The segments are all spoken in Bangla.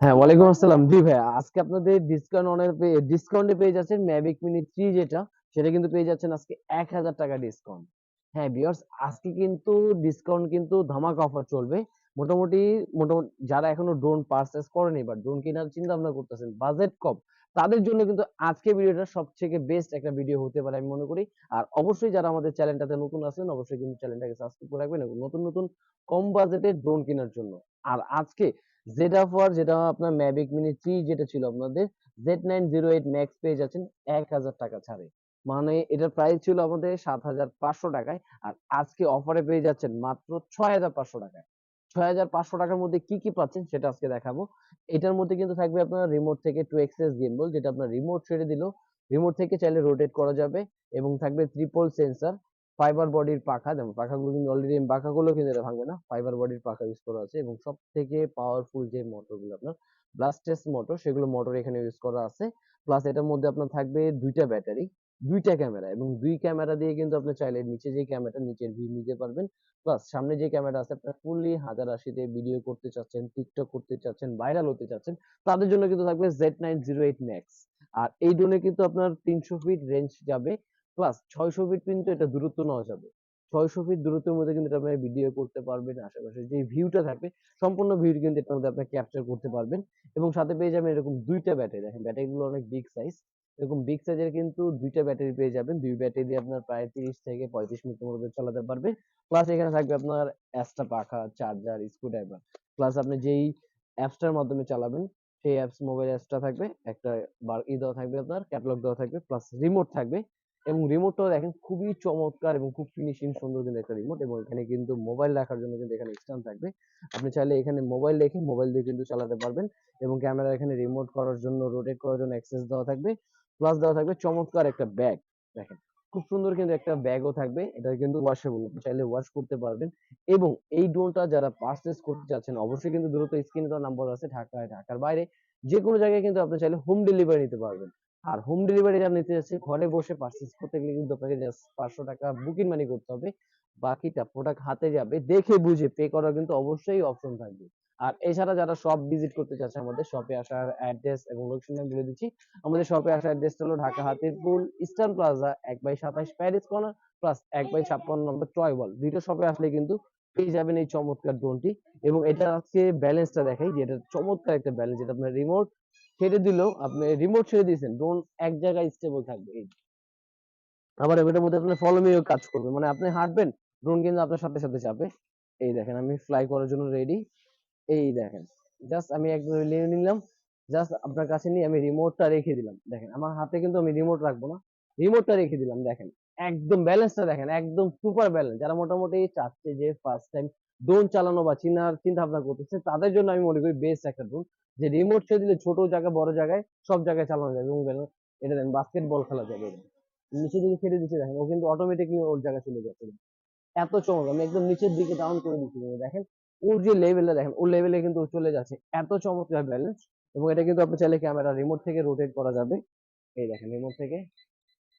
হ্যাঁ ওয়ালাইকুম আসসালাম। জি ভাইয়া, আজকে আপনাদের ডিসকাউন্ট অনের ডিসকাউন্টে পেয়ে যাচ্ছেন ম্যাভিক মিনি থ্রি যেটা, সেটা কিন্তু পেয়ে যাচ্ছেন আজকে এক হাজার টাকা ডিসকাউন্ট হ্যাঁ বিয়ার্স আজকে কিন্তু ডিসকাউন্ট কিন্তু ধামাকা অফার চলবে। মোটামুটি মোটামুটি যারা এখনও ড্রোন পারচেস করেনি বা ড্রোন কেনার চিন্তা ভাবনা করতেছেন বাজেট কম। তাদের জন্য কিন্তু আজকে ভিডিওটা সবথেকে বেস্ট একটা ভিডিও হতে পারে আমি মনে করি। আর অবশ্যই যারা আমাদের চ্যানেলটাতে নতুন আছেন, অবশ্যই কিন্তু চ্যানেলটাকে সাবস্ক্রাইব করে রাখবেন এবং নতুন নতুন কম বাজেটে ড্রোন কেনার জন্য। আর আজকে যেটা ফর যেটা আপনার ম্যাভিক মিনি থ্রি যেটা ছিল আপনাদের Z nine zero eight max পেয়ে যাচ্ছেন এক হাজার টাকা ছাড়ে। মানে এটার প্রাইস ছিল আমাদের সাত হাজার পাঁচশো টাকায়, আর আজকে অফারে পেয়ে যাচ্ছেন মাত্র ছয় হাজার পাঁচশো টাকায়। ছয় হাজার পাঁচশো টাকার মধ্যে কি কি পাচ্ছেন সেটা আজকে দেখাবো। এটার মধ্যে কিন্তু থাকবে আপনার রিমোট থেকে টু এক্সেস গিম্বল যেটা আপনার রিমোট ছেড়ে দিল। রিমোট থেকে চাইলে রোটেট করা যাবে এবং থাকবে ত্রিপল সেন্সার ফাইবার বডির পাখা। যেমন পাখাগুলো কিন্তু অলরেডি পাখাগুলো কিন্তু এটা ভাঙবে না। ফাইবার বডির পাখা ইউজ করা আছে এবং সব থেকে পাওয়ারফুল যে মোটরগুলো আপনার ব্লাস্টেস মোটর সেগুলো মোটর এখানে ইউজ করা আছে। প্লাস এটার মধ্যে আপনার থাকবে দুইটা ব্যাটারি দুইটা ক্যামেরা এবং দুই ক্যামেরা দিয়ে কিন্তু আপনি চাইলে নিচে যে ক্যামেরাটা, নিচের ভিউ নিতে পারবেন। প্লাস সামনে যে ক্যামেরা আছে, আপনার ফুললি হাজার আশিতে ভিডিও করতে চাচ্ছেন টিকটক করতে চাচ্ছেন ভাইরাল হতে চাচ্ছেন, তাদের জন্য কিন্তু থাকবে Z nine zero eight max আর এই ড্রোনে কিন্তু আপনার তিনশো ফিট রেঞ্জ যাবে প্লাস ছয়শো ফিট কিন্তু এটা দূরত্ব নেওয়া যাবে। ছয়শো ফিট দূরত্বের মধ্যে কিন্তু আপনি ভিডিও করতে পারবেন, আশেপাশে যে ভিউটা থাকবে, সম্পূর্ণ ভিউ কিন্তু এটার মধ্যে আপনি ক্যাপচার করতে পারবেন। এবং সাথে পেয়ে যাবেন এরকম দুইটা ব্যাটারি দেখেন ব্যাটারিগুলো অনেক বিগ সাইজ এরকম বিগ সাইজের কিন্তু দুইটা ব্যাটারি পেয়ে যাবেন। দুই ব্যাটারি দিয়ে আপনার প্রায় তিরিশ থেকে পঁয়ত্রিশ মিনিটের মধ্যে চালাতে পারবে। প্লাস এখানে থাকবে আপনার এক্সট্রা পাখা চার্জার স্ক্রুড্রাইভার প্লাস আপনি যেই অ্যাপসটার মাধ্যমে চালাবেন, সেই অ্যাপস মোবাইল অ্যাপসটা থাকবে, একটা বার ই দেওয়া থাকবে আপনার ক্যাটালগ দেওয়া থাকবে প্লাস রিমোট থাকবে। এবং রিমোটটাও দেখেন খুবই চমৎকার এবং খুব ফিনিশিং সুন্দর কিন্তু একটা রিমোট এবং এখানে কিন্তু মোবাইল রাখার জন্য কিন্তু এখানে স্ট্যান্ড থাকবে। আপনি চাইলে এখানে মোবাইল রেখে মোবাইল দিয়ে কিন্তু চালাতে পারবেন এবং ক্যামেরা এখানে রিমোট করার জন্য রোটেট করার জন্য অ্যাক্সেস দেওয়া থাকবে। প্লাস দেওয়া থাকবে চমৎকার একটা ব্যাগ দেখেন। খুব সুন্দর কিন্তু একটা ব্যাগও থাকবে, এটা কিন্তু ওয়াশেবল চাইলে ওয়াশ করতে পারবেন। এবং এই ড্রোনটা যারা পারচেস করতে চাচ্ছেন অবশ্যই কিন্তু দ্রুত স্ক্রিনে দেওয়া নাম্বার আছে, ঢাকায়, ঢাকার বাইরে। যে কোনো জায়গায় কিন্তু আপনি চাইলে হোম ডেলিভারি নিতে পারবেন। আর হোম ডেলিভারি যারা নিতে যাচ্ছে, ঘরে বসে পারচেস করতে গেলে কিন্তু আপনাকে জাস্ট পাঁচশো টাকা বুকিং মানি করতে হবে। বাকিটা প্রোডাক্ট হাতে যাবে, দেখে বুঝে পে করার কিন্তু অবশ্যই অপশন থাকবে। আর এছাড়া যারা শপ ভিজিট করতে চাচ্ছে আমাদের শপে আসার অ্যাড্রেস এবং লোকেশন বলে দিচ্ছি, আমাদের শপে আসার অ্যাড্রেসটা হলো ঢাকা হাতিরপুল ইস্টার্ন প্লাজা এক বাই সাতাশ প্যারিস কর্নার প্লাস এক বাই ছাপ্পান্ন নম্বর টয় বল দুইটা শপে আসলে কিন্তু পেয়ে যাবেন এই চমৎকার ড্রোনটি এবং এটা আজকে ব্যালেন্সটা দেখাই যে এটা চমৎকার একটা ব্যালেন্স যেটা আপনার রিমোট ছেড়ে দিলেও আপনি রিমোট ছেড়ে দিয়েছেন ড্রোন এক জায়গায় স্টেবল থাকবে। এই আবার এটার মধ্যে আপনার ফলো মিও কাজ করবে মানে আপনি হাঁটবেন ড্রোন কিন্তু আপনার সাথে সাথে যাবে। এই দেখেন আমি ফ্লাই করার জন্য রেডি এই দেখেন জাস্ট আমি একদম নিয়ে নিলাম জাস্ট আপনার কাছে নিয়ে আমি রিমোটটা রেখে দিলাম, দেখেন, আমার হাতে কিন্তু আমি রিমোট রাখব না রিমোটটা রেখে দিলাম, দেখেন, একদম ব্যালেন্সটা দেখেন, একদম সুপার ব্যালেন্স যারা মোটামুটি চাচ্ছে যে ফার্স্ট টাইম ড্রোন চালানো বা চিনার চিন্তা ভাবনা করতেছে, তাদের জন্য আমি মনে করি বেস্ট একটা ড্রোন যে রিমোট ছেড়ে দিলে ছোট জায়গায়, বড় জায়গায় সব জায়গায় চালানো যাবে এবং এটা দেখেন বাস্কেটবল খেলা যাবে নিচের দিকে ছেড়ে দিচ্ছে, দেখেন, ও কিন্তু অটোমেটিকলি ওর জায়গায় চলে যাচ্ছে এত চমক আমি একদম নিচের দিকে ডাউন করে দিচ্ছি, দেখেন ওর যে লেভেলটা দেখেন, ওর লেভেলে কিন্তু চলে যাচ্ছে। এত চমৎকার ব্যালেন্স এবং এটা কিন্তু আপনি চাইলে ক্যামেরা রিমোট থেকে রোটেট করা যাবে। এই দেখেন রিমোট থেকে।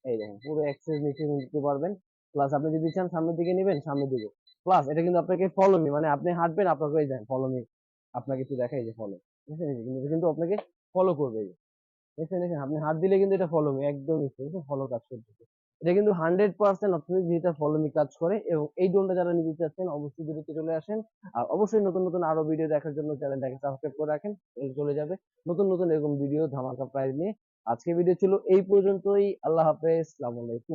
এই দেখেন, পুরো অ্যাক্সেস নিচে নিতে পারবেন। প্লাস আপনি যদি চান সামনের দিকে নেবেন, সামনের দিকে। প্লাস এটা কিন্তু আপনাকে ফলো মি মানে আপনি হাঁটবেন আপনাকে এই দেখেন ফলো মি আপনাকে একটু দেখাই যে ফলো কিন্তু কিন্তু আপনাকে ফলো করবে। বুঝছেন? দেখেন আপনি হাত দিলে কিন্তু এটা ফলো মি একদম ফলো কাজ করতেছে। এটা কিন্তু হান্ড্রেড পার্সেন্ট অর্থনীতি ডিজিটাল ফলোমি কাজ করে এবং এই ড্রোনটা যারা নিতে চাচ্ছেন, অবশ্যই দূরত্বে চলে আসেন। আর অবশ্যই নতুন নতুন আরও ভিডিও দেখার জন্য চ্যানেলটাকে সাবস্ক্রাইব করে রাখেন চলে যাবে নতুন নতুন এরকম ভিডিও ধামাকা প্রাইজ নিয়ে। আজকে ভিডিও ছিল এই পর্যন্তই। আল্লাহ হাফেজ আলাইকুম।